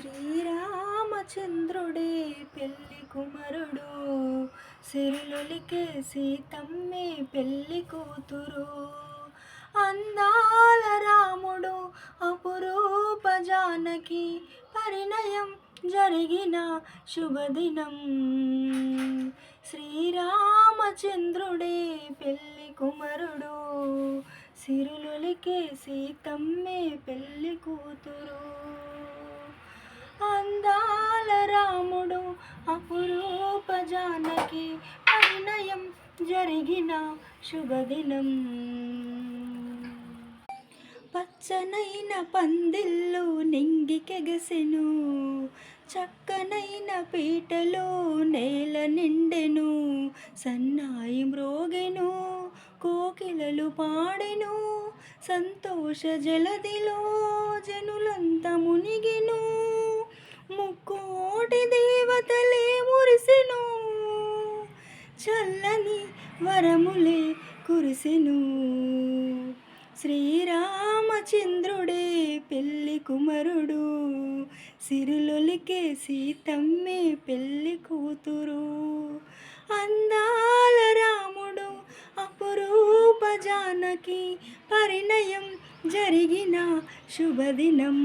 శ్రీరామచంద్రుడే పెళ్ళి కుమరుడు. సిరులొలికే సీతమ్మే పెళ్ళి కూతురు. అందాల రాముడు అపురూప జానకి పరిణయం జరిగిన శుభదినం. శ్రీరామచంద్రుడే పెళ్ళి కుమరుడు. సిరులొలికే సీతమ్మే పెళ్ళి కూతురు. జానకి అభినయం జరిగిన శుభదినం. పచ్చనైన పందిళ్ళు నింగికెగసెను చక్కనైన పీటలో నేల నిండెను సన్నాయి మ్రోగెను కోకిలలు పాడెను సంతోష జలదిలో జనులంతా మునిగెను. వరములే కురిసెను. శ్రీరామచంద్రుడే పెళ్ళి కుమరుడు. సిరులొలికే సీతమ్మే పెళ్ళి కూతురు. అందాల రాముడు అపురూప జానకి పరిణయం జరిగిన శుభదినం.